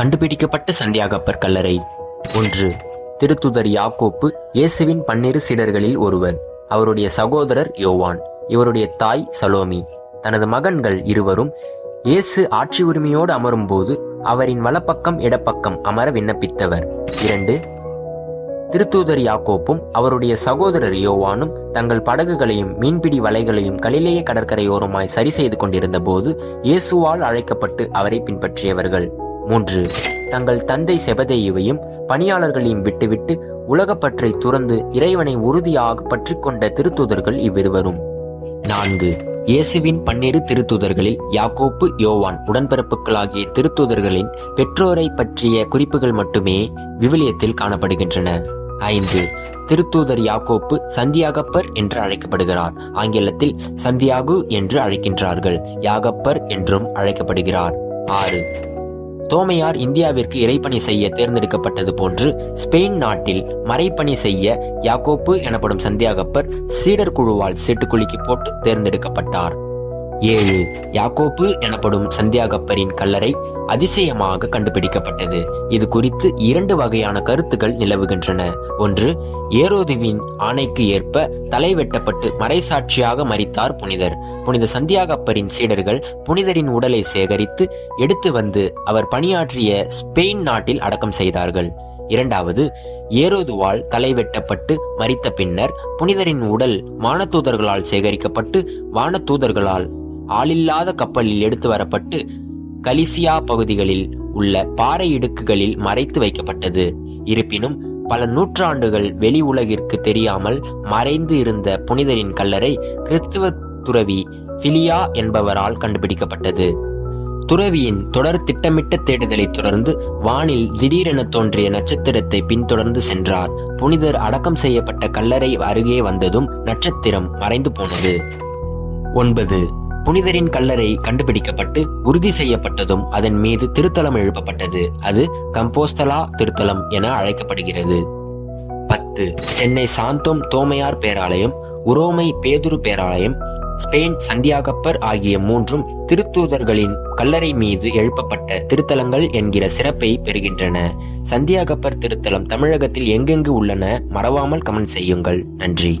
கண்டுபிடிக்கப்பட்ட சந்தியாகப்பர் கல்லறை. ஒன்று திருத்துதர் யாக்கோப்பு இயேசுவின் பன்னிரு சீடர்களில் ஒருவர் அவருடைய சகோதரர் யோவான் இவருடைய தாய் சலோமி. தனது மகன்கள் இருவரும் இயேசு ஆட்சி உரிமையோடு அமரும்போது அவரின் வலப்பக்கம் இடப்பக்கம் அமர விண்ணப்பித்தவர். இரண்டு திருத்தூதர் யாக்கோப்பும் அவருடைய சகோதரர் யோவானும் தங்கள் படகுகளையும் மீன்பிடி வலைகளையும் கலிலேய கடற்கரையோரமாய் சரி செய்து கொண்டிருந்த போது இயேசுவால் அழைக்கப்பட்டு அவரை பின்பற்றியவர்கள். மூன்று தங்கள் தந்தை செபதேயுவையும் பணியாளர்களையும் விட்டுவிட்டு உலகப்பற்றை துறந்து இறைவனை உறுதியாக பற்றி கொண்ட திருத்தூதர்கள் இவ்விருவரும். நான்கு இயேசுவின் பன்னிரு திருத்தூதர்களில் யாக்கோப்பு யோவான் உடன்பிறப்புகளாகிய திருத்தூதர்களின் பெற்றோரை பற்றிய குறிப்புகள் மட்டுமே விவிலியத்தில் காணப்படுகின்றன. ஐந்து திருத்தூதர் யாக்கோப்பு சந்தியாகப்பர் என்று அழைக்கப்படுகிறார். ஆங்கிலத்தில் சந்தியாகு என்று அழைக்கின்றார்கள். யாகப்பர் என்றும் அழைக்கப்படுகிறார். ஆறு தோமையார் இந்தியாவிற்கு இறைப்பணி செய்ய தேர்ந்தெடுக்கப்பட்டது போன்று ஸ்பெயின் நாட்டில் மறைப்பணி செய்ய யாக்கோப்பு எனப்படும் சந்தியாகப்பர் சீடர் குழுவால் சிட்டுக்குலுக்கி போட்டு தேர்ந்தெடுக்கப்பட்டார். ஏழு யாக்கோப்பு எனப்படும் சந்தியாகப்பரின் கல்லறை அதிசயமாக கண்டுபிடிக்கப்பட்டது. இது குறித்து இரண்டு வகையான கருத்துக்கள் நிலவுகின்றன. ஒன்று ஏரோதுவின் ஆணைக்கு ஏற்ப தலை வெட்டப்பட்டு மறைசாட்சியாக மறித்தார் புனிதர். புனித சந்தியாகப்பரின் சீடர்கள் புனிதரின் உடலை சேகரித்து எடுத்து வந்து அவர் பணியாற்றிய ஸ்பெயின் நாட்டில் அடக்கம் செய்தார்கள். இரண்டாவது ஏரோதுவால் தலை வெட்டப்பட்டு பின்னர் புனிதரின் உடல் வானத்தூதர்களால் சேகரிக்கப்பட்டு வானத்தூதர்களால் ஆளில்லாத கப்பலில் எடுத்து வரப்பட்டு கலிசியா பகுதிகளில் உள்ள பாறை இடுக்குகளில் மறைத்து வைக்கப்பட்டது. இருப்பினும் பல நூற்றாண்டுகள் வெளி உலகிற்கு தெரியாமல் மறைந்து இருந்த புனிதரின் கல்லறை கிறிஸ்துவ துறவி பிலியா என்பவரால் கண்டுபிடிக்கப்பட்டது. துறவியின் தொடர் திட்டமிட்ட தேடுதலை தொடர்ந்து வானில் திடீரென தோன்றிய நட்சத்திரத்தை பின்தொடர்ந்து சென்றார். புனிதர் அடக்கம் செய்யப்பட்ட கல்லறை அருகே வந்ததும் நட்சத்திரம் மறைந்து போனது. ஒன்பது. புனிதரின் கல்லறை கண்டுபிடிக்கப்பட்டு உறுதி செய்யப்பட்டதும் அதன் மீது திருத்தலம் எழுப்பப்பட்டது. அது கம்போஸ்தலா திருத்தலம் என அழைக்கப்படுகிறது. பத்து. சென்னை சாந்தோம் தோமையார் பேராலயம் உரோமை பேதுரு பேராலயம் ஸ்பெயின் சந்தியாகப்பர் ஆகிய மூன்றும் திருத்தூதர்களின் கல்லறை மீது எழுப்பப்பட்ட திருத்தலங்கள் என்கிற சிறப்பை பெறுகின்றன. சந்தியாகப்பர் திருத்தலம் தமிழகத்தில் எங்கெங்கு உள்ளன? மறவாமல் கமெண்ட் செய்யுங்கள். நன்றி.